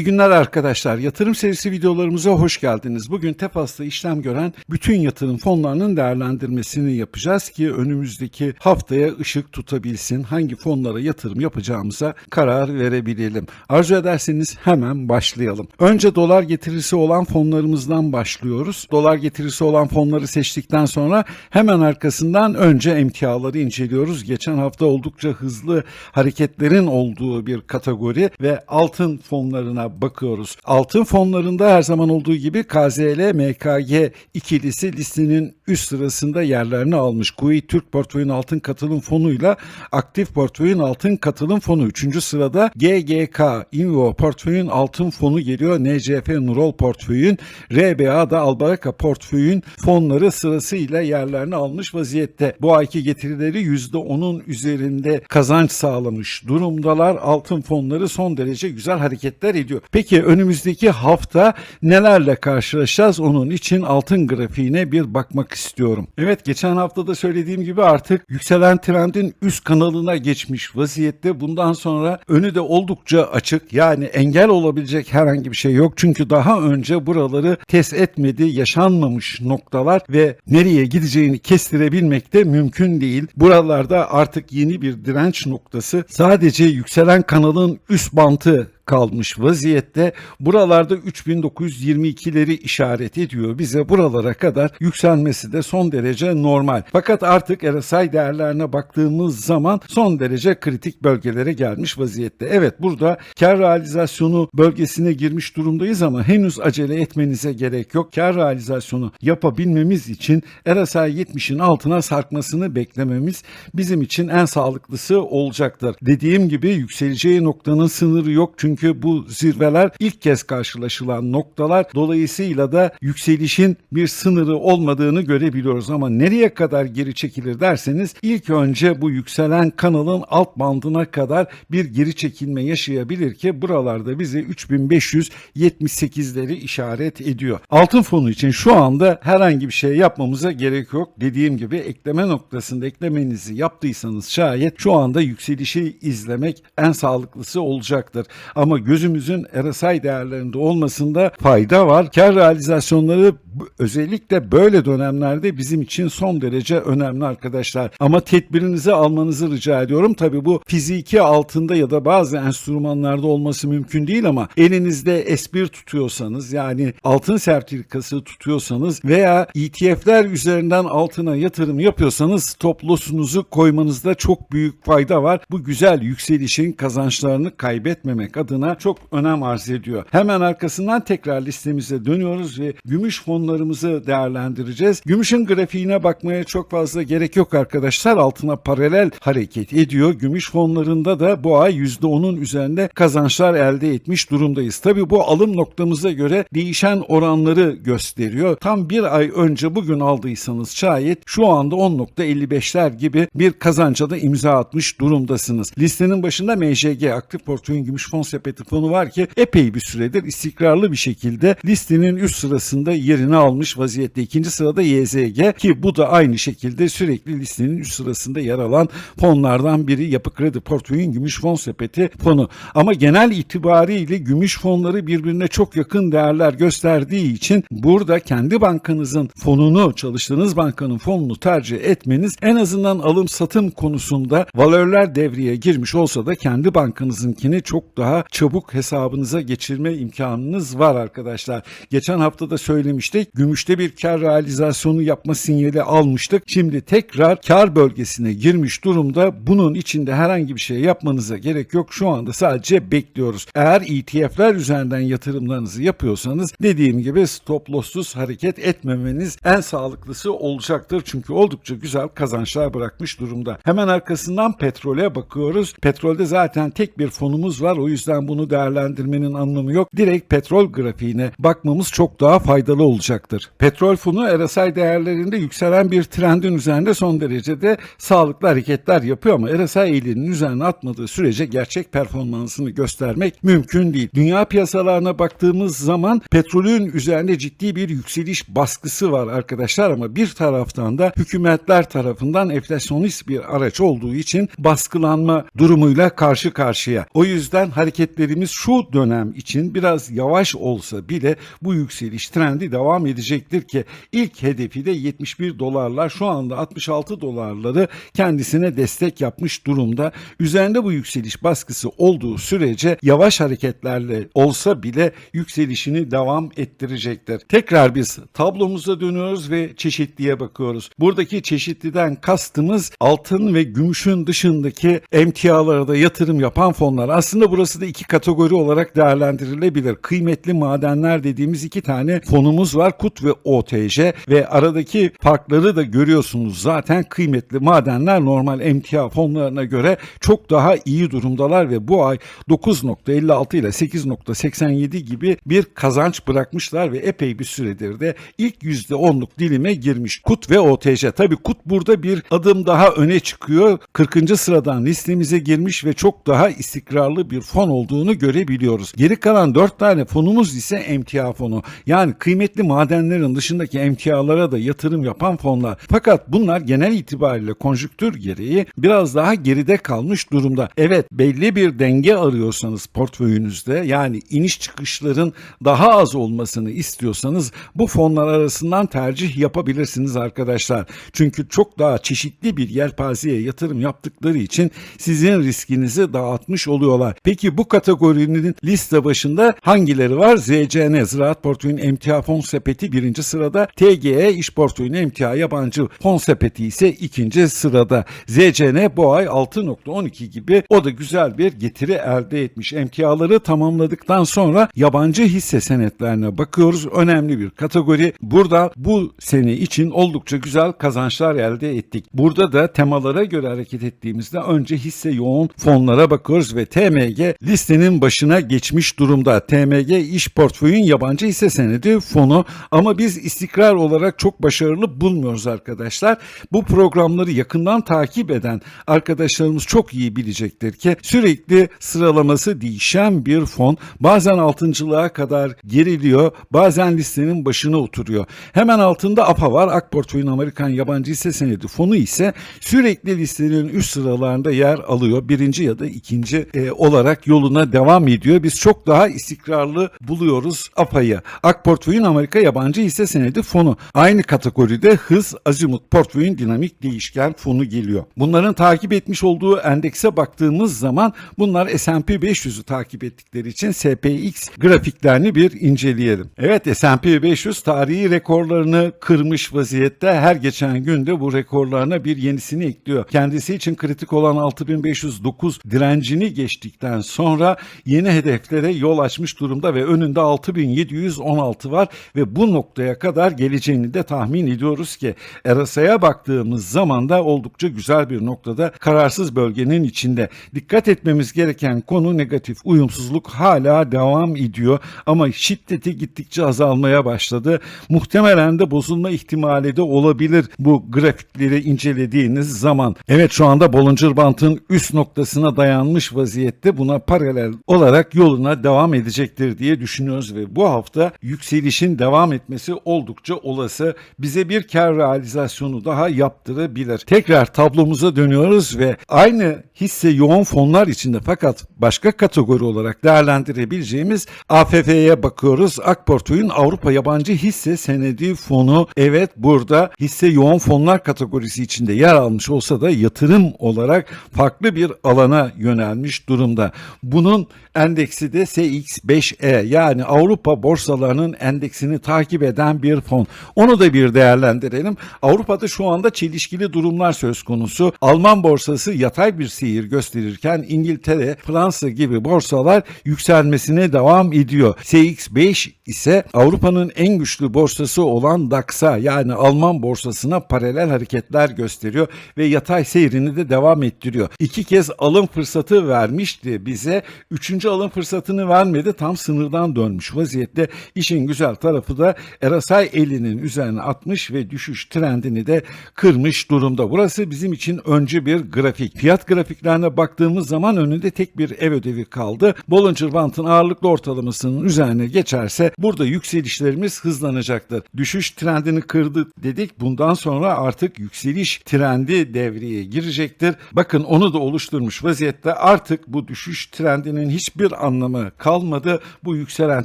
İyi günler arkadaşlar. Yatırım serisi videolarımıza hoş geldiniz. Bugün Tefas'ta işlem gören bütün yatırım fonlarının değerlendirmesini yapacağız ki önümüzdeki haftaya ışık tutabilsin. Hangi fonlara yatırım yapacağımıza karar verebilelim. Arzu ederseniz hemen başlayalım. Önce dolar getirisi olan fonlarımızdan başlıyoruz. Dolar getirisi olan fonları seçtikten sonra hemen arkasından önce emtiaları inceliyoruz. Geçen hafta oldukça hızlı hareketlerin olduğu bir kategori ve altın fonlarına bakıyoruz. Altın fonlarında her zaman olduğu gibi KZL, MKG ikilisi listenin üst sırasında yerlerini almış. Kuveyt Türk Portföyün Altın Katılım Fonu'yla Aktif Portföyün Altın Katılım Fonu 3. sırada GGK Invo Portföyün Altın Fonu geliyor. NCF Nurol Portföyün, RBA da Albaraka Portföyün fonları sırasıyla yerlerini almış vaziyette. Bu ayki getirileri %10'un üzerinde kazanç sağlamış durumdalar. Altın fonları son derece güzel hareketler ediyor. Peki önümüzdeki hafta nelerle karşılaşacağız? Onun için altın grafiğine bir bakmak istiyorum. Evet geçen hafta da söylediğim gibi artık yükselen trendin üst kanalına geçmiş vaziyette. Bundan sonra önü de oldukça açık. Yani engel olabilecek herhangi bir şey yok. Çünkü daha önce buraları test etmedi, yaşanmamış noktalar ve nereye gideceğini kestirebilmek de mümkün değil. Buralarda artık yeni bir direnç noktası. Sadece yükselen kanalın üst bantı kalmış vaziyette. Buralarda 3922'leri işaret ediyor. Bize buralara kadar yükselmesi de son derece normal. Fakat artık RSI değerlerine baktığımız zaman son derece kritik bölgelere gelmiş vaziyette. Evet burada kar realizasyonu bölgesine girmiş durumdayız ama henüz acele etmenize gerek yok. Kar realizasyonu yapabilmemiz için RSI 70'in altına sarkmasını beklememiz bizim için en sağlıklısı olacaktır. Dediğim gibi yükseleceği noktanın sınırı yok çünkü bu zirveler ilk kez karşılaşılan noktalar. Dolayısıyla da yükselişin bir sınırı olmadığını görebiliyoruz ama nereye kadar geri çekilir derseniz ilk önce bu yükselen kanalın alt bandına kadar bir geri çekilme yaşayabilir ki buralarda bize 3578'leri işaret ediyor. Altın fonu için şu anda herhangi bir şey yapmamıza gerek yok. Dediğim gibi ekleme noktasında eklemenizi yaptıysanız şayet şu anda yükselişi izlemek en sağlıklısı olacaktır. Ama gözümüzün RSI değerlerinde olmasında fayda var. Kar realizasyonları özellikle böyle dönemlerde bizim için son derece önemli arkadaşlar. Ama tedbirinizi almanızı rica ediyorum. Tabii bu fiziki altında ya da bazı enstrümanlarda olması mümkün değil ama elinizde S1 tutuyorsanız yani altın sertifikası tutuyorsanız veya ETF'ler üzerinden altına yatırım yapıyorsanız stop loss'unuzu koymanızda çok büyük fayda var. Bu güzel yükselişin kazançlarını kaybetmemek adına çok önem arz ediyor. Hemen arkasından tekrar listemize dönüyoruz ve gümüş fonlarımızı değerlendireceğiz. Gümüşün grafiğine bakmaya çok fazla gerek yok arkadaşlar. Altına paralel hareket ediyor. Gümüş fonlarında da bu ay %10'un üzerinde kazançlar elde etmiş durumdayız. Tabii bu alım noktamıza göre değişen oranları gösteriyor. Tam bir ay önce bugün aldıysanız şayet şu anda 10.55'ler gibi bir kazanca da imza atmış durumdasınız. Listenin başında MJG aktif portföyün gümüş fon sepeti fonu var ki epey bir süredir istikrarlı bir şekilde listenin üst sırasında yerini almış vaziyette. İkinci sırada YZG ki bu da aynı şekilde sürekli listenin üst sırasında yer alan fonlardan biri yapı kredi portföyün gümüş fon sepeti fonu. Ama genel itibariyle gümüş fonları birbirine çok yakın değerler gösterdiği için burada kendi bankanızın fonunu çalıştığınız bankanın fonunu tercih etmeniz en azından alım satım konusunda valörler devreye girmiş olsa da kendi bankanızınkini çok daha çabuk hesabınıza geçirme imkanınız var arkadaşlar. Geçen hafta da söylemiştik. Gümüşte bir kar realizasyonu yapma sinyali almıştık. Şimdi tekrar kar bölgesine girmiş durumda. Bunun içinde herhangi bir şey yapmanıza gerek yok. Şu anda sadece bekliyoruz. Eğer ETF'ler üzerinden yatırımlarınızı yapıyorsanız dediğim gibi stop loss'suz hareket etmemeniz en sağlıklısı olacaktır. Çünkü oldukça güzel kazançlar bırakmış durumda. Hemen arkasından petrole bakıyoruz. Petrolde zaten tek bir fonumuz var. O yüzden bunu değerlendirmenin anlamı yok. Direkt petrol grafiğine bakmamız çok daha faydalı olacaktır. Petrol fonu RSI değerlerinde yükselen bir trendin üzerinde son derecede sağlıklı hareketler yapıyor ama RSI eğilinin üzerine atmadığı sürece gerçek performansını göstermek mümkün değil. Dünya piyasalarına baktığımız zaman petrolün üzerinde ciddi bir yükseliş baskısı var arkadaşlar ama bir taraftan da hükümetler tarafından enflasyonist bir araç olduğu için baskılanma durumuyla karşı karşıya. O yüzden hareket şirketlerimiz şu dönem için biraz yavaş olsa bile bu yükseliş trendi devam edecektir ki ilk hedefi de 71 dolarlar şu anda 66 dolarları kendisine destek yapmış durumda. Üzerinde bu yükseliş baskısı olduğu sürece yavaş hareketlerle olsa bile yükselişini devam ettirecektir. Tekrar biz tablomuza dönüyoruz ve çeşitliye bakıyoruz. Buradaki çeşitliden kastımız altın ve gümüşün dışındaki emtialara da yatırım yapan fonlar. Aslında burası da iki kategori olarak değerlendirilebilir. Kıymetli madenler dediğimiz iki tane fonumuz var. KUT ve OTJ ve aradaki farkları da görüyorsunuz. Zaten kıymetli madenler normal emtia fonlarına göre çok daha iyi durumdalar ve bu ay 9.56 ile 8.87 gibi bir kazanç bırakmışlar ve epey bir süredir de ilk %10'luk dilime girmiş. KUT ve OTJ. Tabi KUT burada bir adım daha öne çıkıyor. 40. sıradan listemize girmiş ve çok daha istikrarlı bir fon olduğunu görebiliyoruz. Geri kalan 4 tane fonumuz ise emtia fonu. Yani kıymetli madenlerin dışındaki emtialara da yatırım yapan fonlar. Fakat bunlar genel itibariyle konjüktür gereği biraz daha geride kalmış durumda. Evet belli bir denge arıyorsanız portföyünüzde yani iniş çıkışların daha az olmasını istiyorsanız bu fonlar arasından tercih yapabilirsiniz arkadaşlar. Çünkü çok daha çeşitli bir yelpazeye yatırım yaptıkları için sizin riskinizi dağıtmış oluyorlar. Peki bu kategorinin liste başında hangileri var? ZCN Ziraat Portföyün Emtia Fon Sepeti birinci sırada. TGE İş Portföyün Emtia Yabancı Fon Sepeti ise ikinci sırada. ZCN bu ay 6.12 gibi o da güzel bir getiri elde etmiş. Emtiaları tamamladıktan sonra yabancı hisse senetlerine bakıyoruz. Önemli bir kategori. Burada bu sene için oldukça güzel kazançlar elde ettik. Burada da temalara göre hareket ettiğimizde önce hisse yoğun fonlara bakıyoruz ve TMG listenin başına geçmiş durumda. TMG iş portföyün yabancı hisse senedi fonu ama biz istikrar olarak çok başarılı bulmuyoruz arkadaşlar. Bu programları yakından takip eden arkadaşlarımız çok iyi bilecektir ki sürekli sıralaması değişen bir fon bazen altıncılığa kadar geriliyor bazen listenin başına oturuyor. Hemen altında APA var. AK Portföyün Amerikan Yabancı Hisse Senedi fonu ise sürekli listenin üst sıralarında yer alıyor. Birinci ya da ikinci e, olarak yoluna devam ediyor. Biz çok daha istikrarlı buluyoruz APA'yı. AK Portföyün Amerika Yabancı Hisse Senedi fonu. Aynı kategoride hız Azimut Portföyün Dinamik Değişken fonu geliyor. Bunların takip etmiş olduğu endekse baktığımız zaman bunlar S&P 500'ü takip ettikleri için SPX grafiklerini bir inceleyelim. Evet S&P 500 tarihi rekorlarını kırmış vaziyette her geçen günde bu rekorlarına bir yenisini ekliyor. Kendisi için kritik olan 6509 direncini geçtikten sonra yeni hedeflere yol açmış durumda ve önünde 6716 var ve bu noktaya kadar geleceğini de tahmin ediyoruz ki RSI'ye baktığımız zaman da oldukça güzel bir noktada kararsız bölgenin içinde. Dikkat etmemiz gereken konu negatif uyumsuzluk hala devam ediyor ama şiddeti gittikçe azalmaya başladı. Muhtemelen de bozulma ihtimali de olabilir bu grafikleri incelediğiniz zaman. Evet şu anda Bollinger Band'ın üst noktasına dayanmış vaziyette buna paralel olarak yoluna devam edecektir diye düşünüyoruz ve bu hafta yükselişin devam etmesi oldukça olası. Bize bir kar realizasyonu daha yaptırabilir. Tekrar tablomuza dönüyoruz ve aynı hisse yoğun fonlar içinde fakat başka kategori olarak değerlendirebileceğimiz AFF'ye bakıyoruz. Akportföy'ün Avrupa Yabancı Hisse Senedi Fonu evet burada hisse yoğun fonlar kategorisi içinde yer almış olsa da yatırım olarak farklı bir alana yönelmiş durumda. Bunun endeksi de SX5E yani Avrupa borsalarının endeksini takip eden bir fon. Onu da bir değerlendirelim. Avrupa'da şu anda çelişkili durumlar söz konusu. Alman borsası yatay bir seyir gösterirken İngiltere, Fransa gibi borsalar yükselmesine devam ediyor. SX5 ise Avrupa'nın en güçlü borsası olan DAX'a yani Alman borsasına paralel hareketler gösteriyor ve yatay seyrini de devam ettiriyor. İki kez alım fırsatı vermişti bize. Üçüncü alım fırsatını vermedi. Tam sınırdan dönmüş vaziyette. İşin güzel tarafı da RSI 50'nin üzerine atmış ve düşüş trendini de kırmış durumda. Burası bizim için öncü bir grafik. Fiyat grafiklerine baktığımız zaman önünde tek bir ev ödevi kaldı. Bollinger Band'ın ağırlıklı ortalamasının üzerine geçerse burada yükselişlerimiz hızlanacaktır. Düşüş trendini kırdı dedik. Bundan sonra artık yükseliş trendi devreye girecektir. Bakın onu da oluşturmuş vaziyette artık bu düşüş trendi trendinin hiçbir anlamı kalmadı. Bu yükselen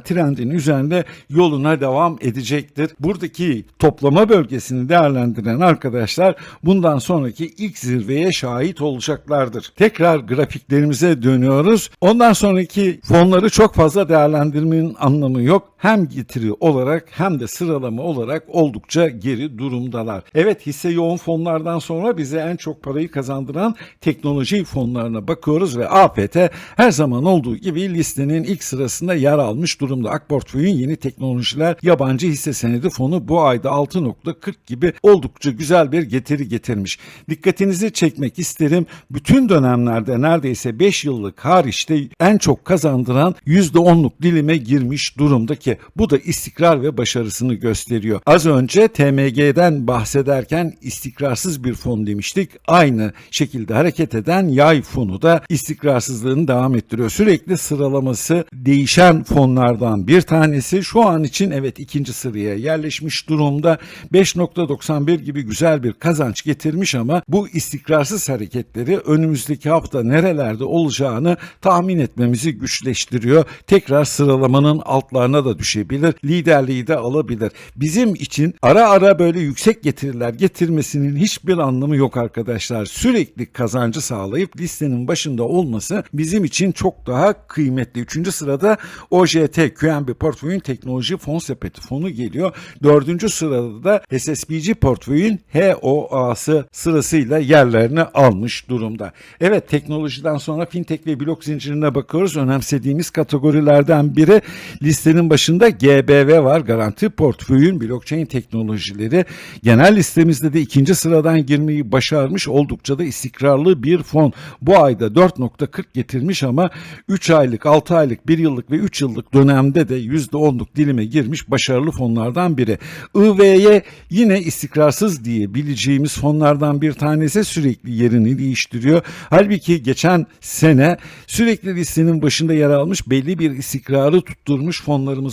trendin üzerinde yoluna devam edecektir. Buradaki toplama bölgesini değerlendiren arkadaşlar bundan sonraki ilk zirveye şahit olacaklardır. Tekrar grafiklerimize dönüyoruz. Ondan sonraki fonları çok fazla değerlendirmenin anlamı yok. Hem getiri olarak hem de sıralama olarak oldukça geri durumdalar. Evet hisse yoğun fonlardan sonra bize en çok parayı kazandıran teknoloji fonlarına bakıyoruz ve APT her zaman olduğu gibi listenin ilk sırasında yer almış durumda. Akportföy'ün yeni teknolojiler yabancı hisse senedi fonu bu ayda 6.40 gibi oldukça güzel bir getiri getirmiş. Dikkatinizi çekmek isterim. Bütün dönemlerde neredeyse 5 yıllık hariçte en çok kazandıran %10'luk dilime girmiş durumda ki bu da istikrar ve başarısını gösteriyor. Az önce TMG'den bahsederken istikrarsız bir fon demiştik. Aynı şekilde hareket eden yay fonu da istikrarsızlığını devam ettiriyor. Sürekli sıralaması değişen fonlardan bir tanesi. Şu an için evet ikinci sıraya yerleşmiş durumda. 5.91 gibi güzel bir kazanç getirmiş ama bu istikrarsız hareketleri önümüzdeki hafta nerelerde olacağını tahmin etmemizi güçleştiriyor. Tekrar sıralamanın altlarına da düşebilir. Liderliği de alabilir. Bizim için ara ara böyle yüksek getiriler getirmesinin hiçbir anlamı yok arkadaşlar. Sürekli kazancı sağlayıp listenin başında olması bizim için çok daha kıymetli. Üçüncü sırada OJT QNB portföyün teknoloji fon sepeti fonu geliyor. Dördüncü sırada da SSBC portföyün HOA'sı sırasıyla yerlerini almış durumda. Evet teknolojiden sonra fintech ve blok zincirine bakıyoruz. Önemsediğimiz kategorilerden biri listenin başında GBV var. Garanti portföyün blockchain teknolojileri. Genel listemizde de ikinci sıradan girmeyi başarmış oldukça da istikrarlı bir fon. Bu ayda 4.40 getirmiş ama 3 aylık, 6 aylık, 1 yıllık ve 3 yıllık dönemde de %10'luk dilime girmiş başarılı fonlardan biri. IV'ye yine istikrarsız diyebileceğimiz fonlardan bir tanesi sürekli yerini değiştiriyor. Halbuki geçen sene sürekli listenin başında yer almış belli bir istikrarı tutturmuş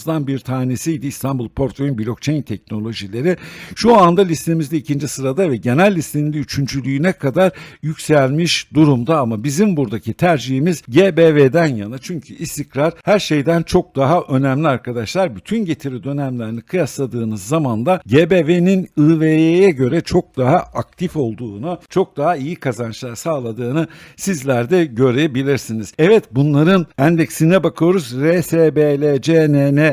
fonlarımızdan bir tanesiydi İstanbul Portföyün blockchain teknolojileri. Şu anda listemizde ikinci sırada ve genel listenin de üçüncülüğüne kadar yükselmiş durumda ama bizim buradaki tercihimiz GBV'den yana. Çünkü istikrar her şeyden çok daha önemli arkadaşlar. Bütün getiri dönemlerini kıyasladığınız zaman da GBV'nin IVY'ye göre çok daha aktif olduğunu, çok daha iyi kazançlar sağladığını sizler de görebilirsiniz. Evet bunların endeksine bakıyoruz. RSBLCNN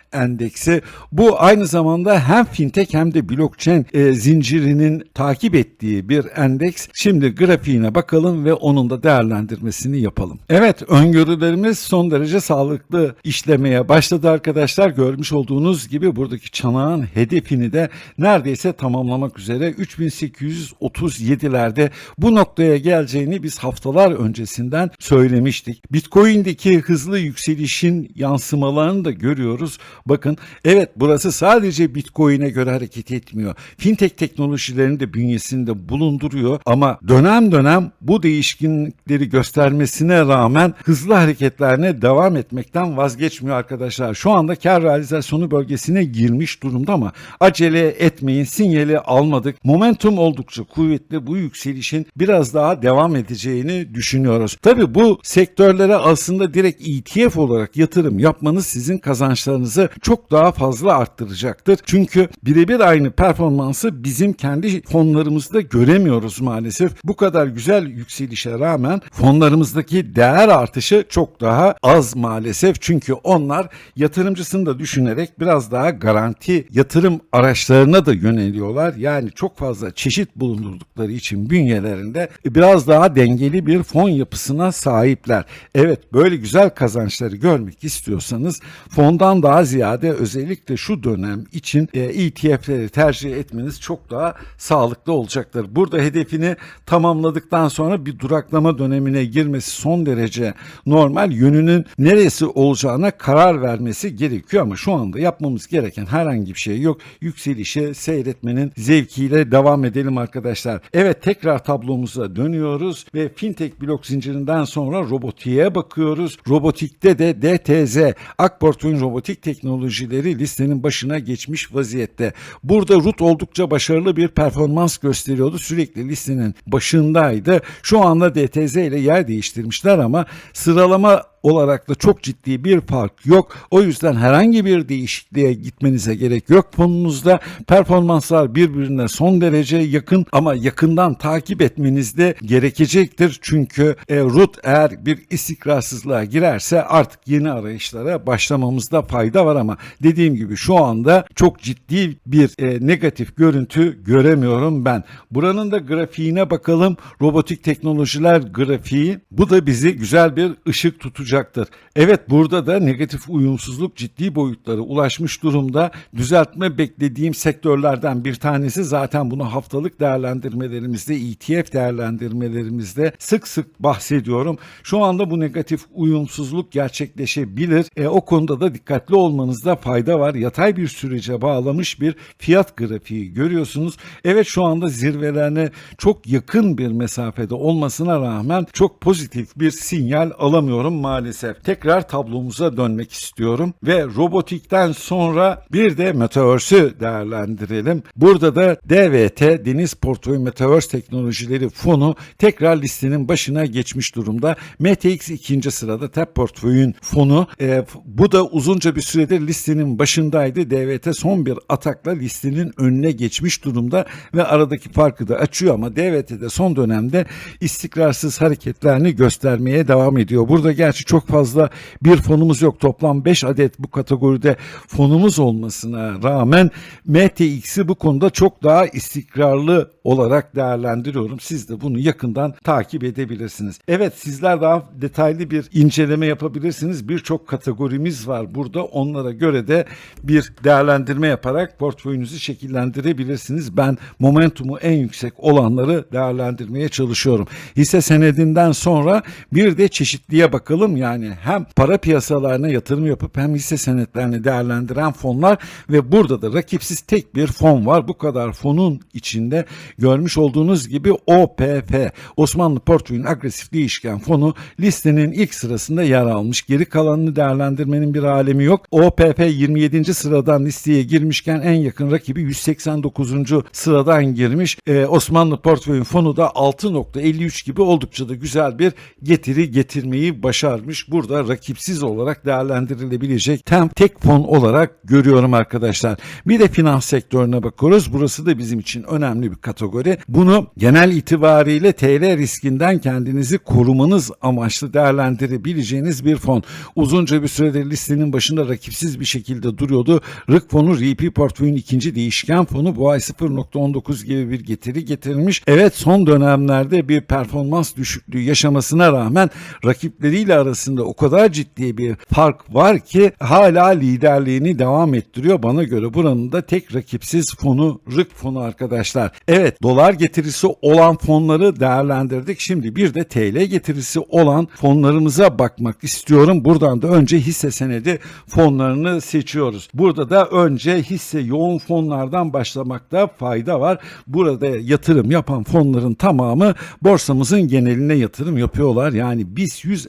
endeksi. Bu aynı zamanda hem fintech hem de blockchain e, zincirinin takip ettiği bir endeks. Şimdi grafiğine bakalım ve onun da değerlendirmesini yapalım. Evet öngörülerimiz son derece sağlıklı işlemeye başladı arkadaşlar. Görmüş olduğunuz gibi buradaki çanağın hedefini de neredeyse tamamlamak üzere 3837'lerde bu noktaya geleceğini biz haftalar öncesinden söylemiştik. Bitcoin'deki hızlı yükselişin yansımalarını da görüyoruz. Bakın evet burası sadece Bitcoin'e göre hareket etmiyor. Fintech teknolojilerini de bünyesinde bulunduruyor ama dönem dönem bu değişkinlikleri göstermesine rağmen hızlı hareketlerine devam etmekten vazgeçmiyor arkadaşlar. Şu anda kar realizasyonu bölgesine girmiş durumda ama acele etmeyin sinyali almadık. Momentum oldukça kuvvetli bu yükselişin biraz daha devam edeceğini düşünüyoruz. Tabi bu sektörlere aslında direkt ETF olarak yatırım yapmanız sizin kazançlarınızı çok daha fazla arttıracaktır. Çünkü birebir aynı performansı bizim kendi fonlarımızda göremiyoruz maalesef. Bu kadar güzel yükselişe rağmen fonlarımızdaki değer artışı çok daha az maalesef. Çünkü onlar yatırımcısını da düşünerek biraz daha garanti yatırım araçlarına da yöneliyorlar. Yani çok fazla çeşit bulundurdukları için bünyelerinde biraz daha dengeli bir fon yapısına sahipler. Evet böyle güzel kazançları görmek istiyorsanız fondan daha ziyade özellikle şu dönem için e, ETF'leri tercih etmeniz çok daha sağlıklı olacaktır. Burada hedefini tamamladıktan sonra bir duraklama dönemine girmesi son derece normal. Yönünün neresi olacağına karar vermesi gerekiyor ama şu anda yapmamız gereken herhangi bir şey yok. Yükselişe seyretmenin zevkiyle devam edelim arkadaşlar. Evet tekrar tablomuza dönüyoruz ve fintech blok zincirinden sonra robotiğe bakıyoruz. Robotikte de DTZ Akport'un robotik teknolojileri listenin başına geçmiş vaziyette. Burada RUT oldukça başarılı bir performans gösteriyordu. Sürekli listenin başındaydı. Şu anda DTZ ile yer değiştirmişler ama sıralama olarak da çok ciddi bir fark yok. O yüzden herhangi bir değişikliğe gitmenize gerek yok fonunuzda. Performanslar birbirine son derece yakın ama yakından takip etmeniz de gerekecektir. Çünkü e, RUT eğer bir istikrarsızlığa girerse artık yeni arayışlara başlamamızda fayda var ama dediğim gibi şu anda çok ciddi bir e, negatif görüntü göremiyorum ben. Buranın da grafiğine bakalım. Robotik teknolojiler grafiği. Bu da bizi güzel bir ışık tutacaktır. Evet burada da negatif uyumsuzluk ciddi boyutlara ulaşmış durumda. Düzeltme beklediğim sektörlerden bir tanesi zaten bunu haftalık değerlendirmelerimizde, ETF değerlendirmelerimizde sık sık bahsediyorum. Şu anda bu negatif uyumsuzluk gerçekleşebilir. E, o konuda da dikkatli olmanızda fayda var. Yatay bir sürece bağlamış bir fiyat grafiği görüyorsunuz. Evet şu anda zirvelerine çok yakın bir mesafede olmasına rağmen çok pozitif bir sinyal alamıyorum maalesef. Tekrar tablomuza dönmek istiyorum ve robotikten sonra bir de Metaverse'ü değerlendirelim. Burada da DVT Deniz Portföy Metaverse Teknolojileri Fonu tekrar listenin başına geçmiş durumda. MTX ikinci sırada TAP Portföy'ün fonu. E, bu da uzunca bir süredir listenin başındaydı. DVT son bir atakla listenin önüne geçmiş durumda ve aradaki farkı da açıyor ama DVT'de son dönemde istikrarsız hareketlerini göstermeye devam ediyor. Burada gerçi çok fazla bir fonumuz yok. Toplam 5 adet bu kategoride fonumuz olmasına rağmen MTX'i bu konuda çok daha istikrarlı olarak değerlendiriyorum. Siz de bunu yakından takip edebilirsiniz. Evet sizler daha detaylı bir inceleme yapabilirsiniz. Birçok kategorimiz var burada. Onlara göre de bir değerlendirme yaparak portföyünüzü şekillendirebilirsiniz. Ben momentumu en yüksek olanları değerlendirmeye çalışıyorum. Hisse senedinden sonra bir de çeşitliğe bakalım. Yani hem para piyasalarına yatırım yapıp hem hisse senetlerini değerlendiren fonlar ve burada da rakipsiz tek bir fon var. Bu kadar fonun içinde görmüş olduğunuz gibi OPF Osmanlı Portföyün Agresif Değişken Fonu listenin ilk sırasında yer almış. Geri kalanını değerlendirmenin bir alemi yok. OPF 27. sıradan listeye girmişken en yakın rakibi 189. sıradan girmiş. Ee, Osmanlı Portföyün fonu da 6.53 gibi oldukça da güzel bir getiri getirmeyi başarmış. Burada rakipsiz olarak değerlendirilebilecek tem tek fon olarak görüyorum arkadaşlar. Bir de finans sektörüne bakıyoruz. Burası da bizim için önemli bir kategori. Bunu genel itibariyle TL riskinden kendinizi korumanız amaçlı değerlendirebileceğiniz bir fon. Uzunca bir süredir listenin başında rakipsiz bir şekilde duruyordu. RIK fonu RP portföyün ikinci değişken fonu bu ay 0.19 gibi bir getiri getirmiş. Evet son dönemlerde bir performans düşüklüğü yaşamasına rağmen rakipleriyle arasında o kadar ciddi bir fark var ki hala liderliğini devam ettiriyor. Bana göre buranın da tek rakipsiz fonu RIK fonu arkadaşlar. Evet dolar getirisi olan fonları değerlendirdik. Şimdi bir de TL getirisi olan fonlarımıza bakmak istiyorum. Buradan da önce hisse senedi fonlarını seçiyoruz. Burada da önce hisse yoğun fonlardan başlamakta fayda var. Burada yatırım yapan fonların tamamı borsamızın geneline yatırım yapıyorlar. Yani BIST 100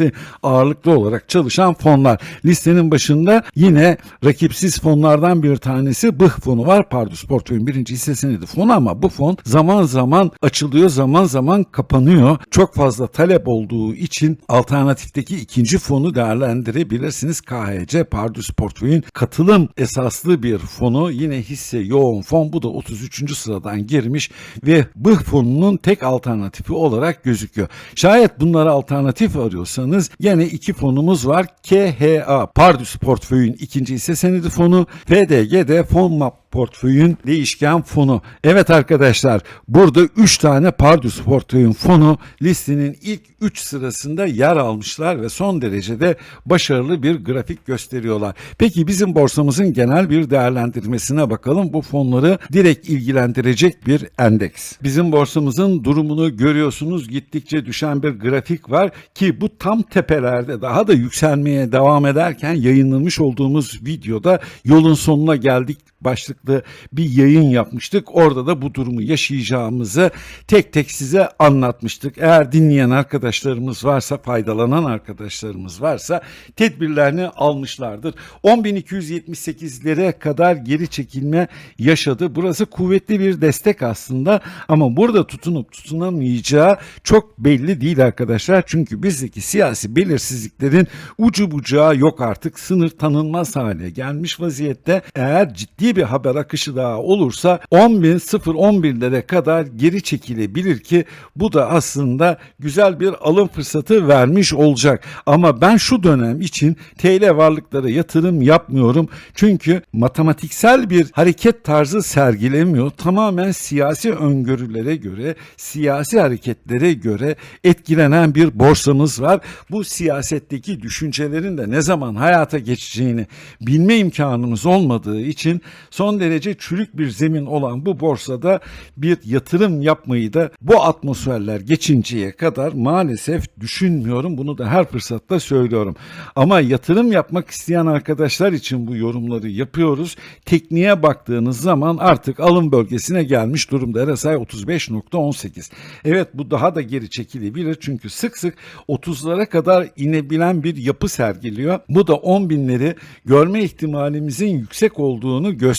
endeksi ağırlıklı olarak çalışan fonlar. Listenin başında yine rakipsiz fonlardan bir tanesi BIH fonu var. Pardus portföyün birinci hisse senedi fonu ama bu fon zaman zaman açılıyor zaman zaman kapanıyor. Çok fazla talep olduğu için alternatifteki ikinci fonu değerlendirebilirsiniz. KHC Pardus portföyün katılım esaslı bir fonu yine hisse yoğun fon bu da 33. sıradan girmiş ve BIH fonunun tek alternatifi olarak gözüküyor. Şayet bunlara alternatif arıyorsanız yine iki fonumuz var. KHA Pardus portföyün ikinci hisse senedi fonu FDG'de fon map portföyün değişken fonu. Evet arkadaşlar burada 3 tane Pardus portföyün fonu listenin ilk 3 sırasında yer almışlar ve son derecede başarılı bir grafik gösteriyorlar. Peki bizim borsamızın genel bir değerlendirmesine bakalım. Bu fonları direkt ilgilendirecek bir endeks. Bizim borsamızın durumunu görüyorsunuz. Gittikçe düşen bir grafik var ki bu tam tepelerde daha da yükselmeye devam ederken yayınlamış olduğumuz videoda yolun sonuna geldik başlıklı bir yayın yapmıştık. Orada da bu durumu yaşayacağımızı tek tek size anlatmıştık. Eğer dinleyen arkadaşlarımız varsa, faydalanan arkadaşlarımız varsa tedbirlerini almışlardır. 10.278'lere kadar geri çekilme yaşadı. Burası kuvvetli bir destek aslında ama burada tutunup tutunamayacağı çok belli değil arkadaşlar. Çünkü bizdeki siyasi belirsizliklerin ucu bucağı yok artık. Sınır tanınmaz hale gelmiş vaziyette. Eğer ciddi bir haber akışı daha olursa 10.011'lere kadar geri çekilebilir ki bu da aslında güzel bir alım fırsatı vermiş olacak. Ama ben şu dönem için TL varlıklara yatırım yapmıyorum. Çünkü matematiksel bir hareket tarzı sergilemiyor. Tamamen siyasi öngörülere göre, siyasi hareketlere göre etkilenen bir borsamız var. Bu siyasetteki düşüncelerin de ne zaman hayata geçeceğini bilme imkanımız olmadığı için son derece çürük bir zemin olan bu borsada bir yatırım yapmayı da bu atmosferler geçinceye kadar maalesef düşünmüyorum. Bunu da her fırsatta söylüyorum. Ama yatırım yapmak isteyen arkadaşlar için bu yorumları yapıyoruz. Tekniğe baktığınız zaman artık alım bölgesine gelmiş durumda. RSI 35.18. Evet bu daha da geri çekilebilir çünkü sık sık 30'lara kadar inebilen bir yapı sergiliyor. Bu da 10 binleri görme ihtimalimizin yüksek olduğunu gösteriyor.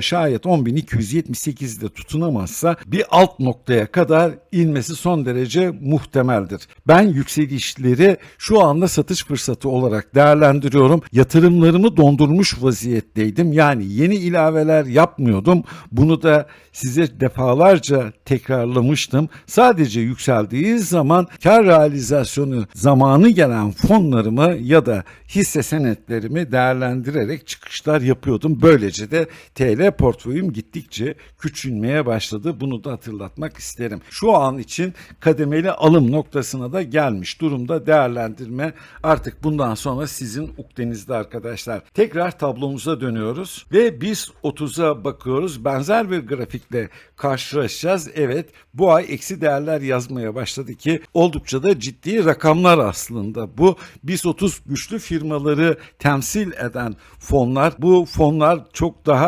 Şayet 10.278'de tutunamazsa bir alt noktaya kadar inmesi son derece muhtemeldir. Ben yükselişleri şu anda satış fırsatı olarak değerlendiriyorum. Yatırımlarımı dondurmuş vaziyetteydim. Yani yeni ilaveler yapmıyordum. Bunu da size defalarca tekrarlamıştım. Sadece yükseldiği zaman kar realizasyonu zamanı gelen fonlarımı ya da hisse senetlerimi değerlendirerek çıkışlar yapıyordum. Böylece de TL portföyüm gittikçe küçülmeye başladı. Bunu da hatırlatmak isterim. Şu an için kademeli alım noktasına da gelmiş durumda değerlendirme artık bundan sonra sizin ukdenizde arkadaşlar. Tekrar tablomuza dönüyoruz ve biz 30'a bakıyoruz. Benzer bir grafikle karşılaşacağız. Evet bu ay eksi değerler yazmaya başladı ki oldukça da ciddi rakamlar aslında. Bu biz 30 güçlü firmaları temsil eden fonlar. Bu fonlar çok daha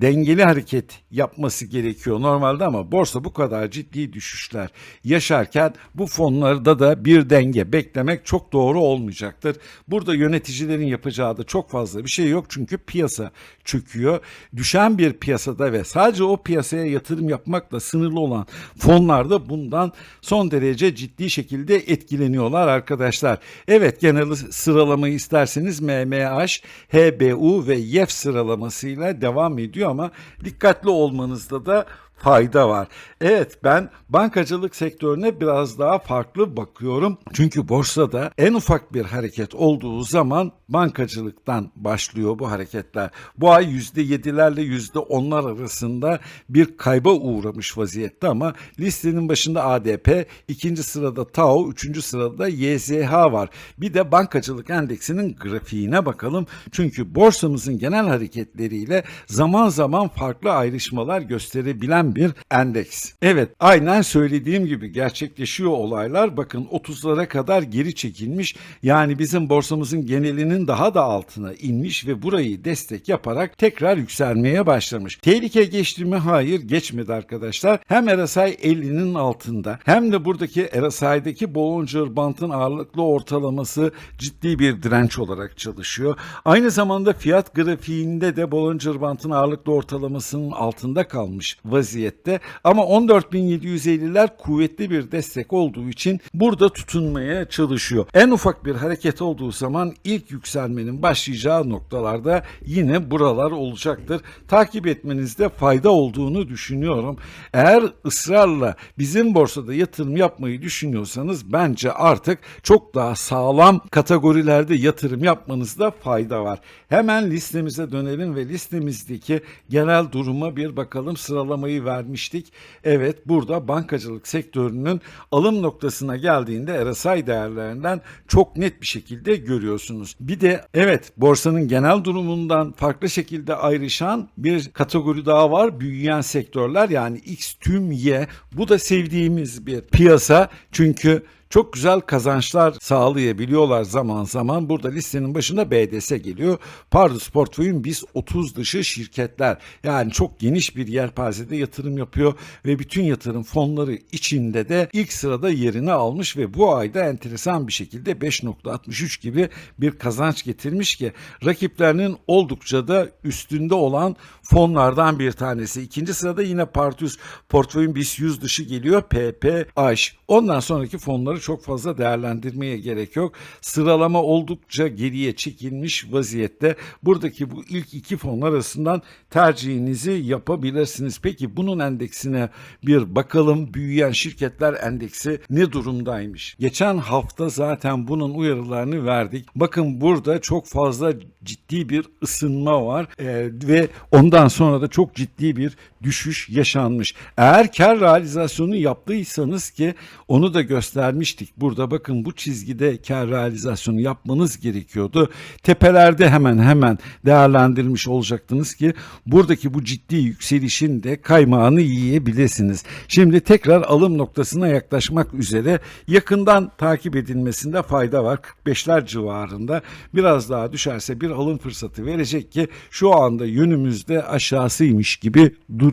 dengeli hareket yapması gerekiyor normalde ama borsa bu kadar ciddi düşüşler yaşarken bu fonlarda da bir denge beklemek çok doğru olmayacaktır. Burada yöneticilerin yapacağı da çok fazla bir şey yok çünkü piyasa çöküyor. Düşen bir piyasada ve sadece o piyasaya yatırım yapmakla sınırlı olan fonlarda bundan son derece ciddi şekilde etkileniyorlar arkadaşlar. Evet genel sıralamayı isterseniz MMH, HBU ve YEF sıralamasıyla devam ediyor ama dikkatli olmanızda da fayda var. Evet ben bankacılık sektörüne biraz daha farklı bakıyorum. Çünkü borsada en ufak bir hareket olduğu zaman bankacılıktan başlıyor bu hareketler. Bu ay %7'lerle %10'lar arasında bir kayba uğramış vaziyette ama listenin başında ADP, ikinci sırada TAO, üçüncü sırada YZH var. Bir de bankacılık endeksinin grafiğine bakalım. Çünkü borsamızın genel hareketleriyle zaman zaman farklı ayrışmalar gösterebilen bir endeks. Evet aynen söylediğim gibi gerçekleşiyor olaylar. Bakın 30'lara kadar geri çekilmiş. Yani bizim borsamızın genelinin daha da altına inmiş ve burayı destek yaparak tekrar yükselmeye başlamış. Tehlike geçti mi? Hayır geçmedi arkadaşlar. Hem RSI 50'nin altında hem de buradaki RSI'deki Bollinger Band'ın ağırlıklı ortalaması ciddi bir direnç olarak çalışıyor. Aynı zamanda fiyat grafiğinde de Bollinger Band'ın ağırlıklı ortalamasının altında kalmış vaziyette. Ama 14.750'ler kuvvetli bir destek olduğu için burada tutunmaya çalışıyor. En ufak bir hareket olduğu zaman ilk yükselmenin başlayacağı noktalarda yine buralar olacaktır. Takip etmenizde fayda olduğunu düşünüyorum. Eğer ısrarla bizim borsada yatırım yapmayı düşünüyorsanız bence artık çok daha sağlam kategorilerde yatırım yapmanızda fayda var. Hemen listemize dönelim ve listemizdeki genel duruma bir bakalım. Sıralamayı vermiştik. Evet burada bankacılık sektörünün alım noktasına geldiğinde RSI değerlerinden çok net bir şekilde görüyorsunuz. Bir de evet borsanın genel durumundan farklı şekilde ayrışan bir kategori daha var. Büyüyen sektörler yani X tüm Y. Bu da sevdiğimiz bir piyasa. Çünkü çok güzel kazançlar sağlayabiliyorlar zaman zaman. Burada listenin başında BDS geliyor. Pardus portföyün biz 30 dışı şirketler. Yani çok geniş bir yelpazede yatırım yapıyor ve bütün yatırım fonları içinde de ilk sırada yerini almış ve bu ayda enteresan bir şekilde 5.63 gibi bir kazanç getirmiş ki rakiplerinin oldukça da üstünde olan fonlardan bir tanesi. İkinci sırada yine Partius portföyün BIST 100 dışı geliyor PPH. Ondan sonraki fonları çok fazla değerlendirmeye gerek yok. Sıralama oldukça geriye çekilmiş vaziyette. Buradaki bu ilk iki fon arasından tercihinizi yapabilirsiniz. Peki bunun endeksine bir bakalım. Büyüyen şirketler endeksi ne durumdaymış? Geçen hafta zaten bunun uyarılarını verdik. Bakın burada çok fazla ciddi bir ısınma var Ee, ve ondan sonra da çok ciddi bir düşüş yaşanmış. Eğer kar realizasyonu yaptıysanız ki onu da göstermiştik. Burada bakın bu çizgide kar realizasyonu yapmanız gerekiyordu. Tepelerde hemen hemen değerlendirmiş olacaktınız ki buradaki bu ciddi yükselişin de kaymağını yiyebilirsiniz. Şimdi tekrar alım noktasına yaklaşmak üzere yakından takip edilmesinde fayda var. 45'ler civarında biraz daha düşerse bir alım fırsatı verecek ki şu anda yönümüzde aşağısıymış gibi duruyor.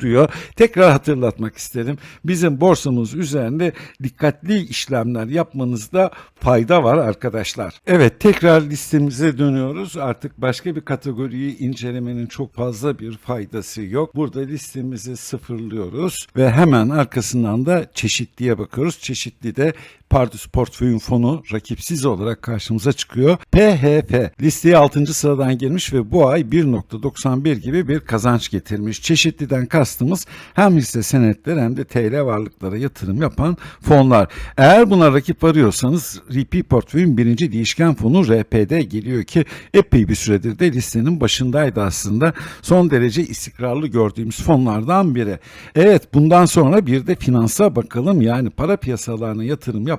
Tekrar hatırlatmak isterim. Bizim borsamız üzerinde dikkatli işlemler yapmanızda fayda var arkadaşlar. Evet tekrar listemize dönüyoruz. Artık başka bir kategoriyi incelemenin çok fazla bir faydası yok. Burada listemizi sıfırlıyoruz ve hemen arkasından da çeşitliye bakıyoruz. Çeşitli de Pardus portföyün fonu rakipsiz olarak karşımıza çıkıyor. PHF listeye 6. sıradan girmiş ve bu ay 1.91 gibi bir kazanç getirmiş. Çeşitliden kastımız hem hisse senetleri hem de TL varlıklara yatırım yapan fonlar. Eğer buna rakip arıyorsanız RP portföyün birinci değişken fonu RPD geliyor ki epey bir süredir de listenin başındaydı aslında. Son derece istikrarlı gördüğümüz fonlardan biri. Evet bundan sonra bir de finansa bakalım yani para piyasalarına yatırım yapan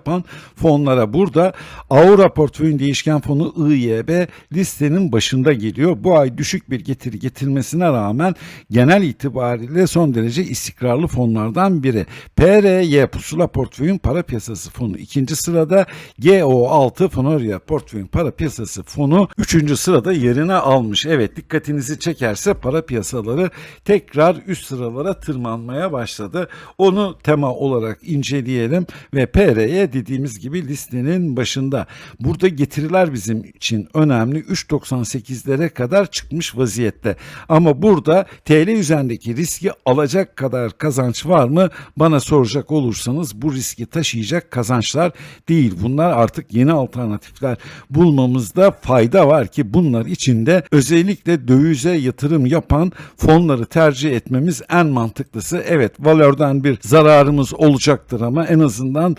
fonlara. Burada Aura portföyün değişken fonu IYB listenin başında geliyor. Bu ay düşük bir getiri getirmesine rağmen genel itibariyle son derece istikrarlı fonlardan biri. PRY Pusula portföyün para piyasası fonu ikinci sırada GO6 Fonoria portföyün para piyasası fonu üçüncü sırada yerini almış. Evet dikkatinizi çekerse para piyasaları tekrar üst sıralara tırmanmaya başladı. Onu tema olarak inceleyelim ve Dediğimiz gibi listenin başında. Burada getiriler bizim için önemli. 3.98'lere kadar çıkmış vaziyette. Ama burada TL üzerindeki riski alacak kadar kazanç var mı? Bana soracak olursanız bu riski taşıyacak kazançlar değil. Bunlar artık yeni alternatifler bulmamızda fayda var ki bunlar içinde özellikle dövize yatırım yapan fonları tercih etmemiz en mantıklısı. Evet valörden bir zararımız olacaktır ama en azından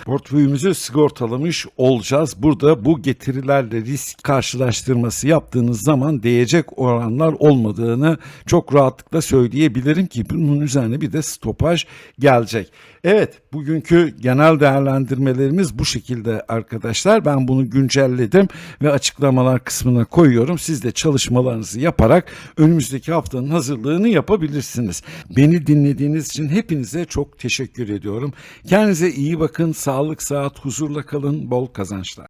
portföyümüzü sigortalamış olacağız. Burada bu getirilerle risk karşılaştırması yaptığınız zaman değecek oranlar olmadığını çok rahatlıkla söyleyebilirim ki bunun üzerine bir de stopaj gelecek. Evet bugünkü genel değerlendirmelerimiz bu şekilde arkadaşlar. Ben bunu güncelledim ve açıklamalar kısmına koyuyorum. Siz de çalışmalarınızı yaparak önümüzdeki haftanın hazırlığını yapabilirsiniz. Beni dinlediğiniz için hepinize çok teşekkür ediyorum. Kendinize iyi bakın. Sağlık, saat, huzurla kalın. Bol kazançlar.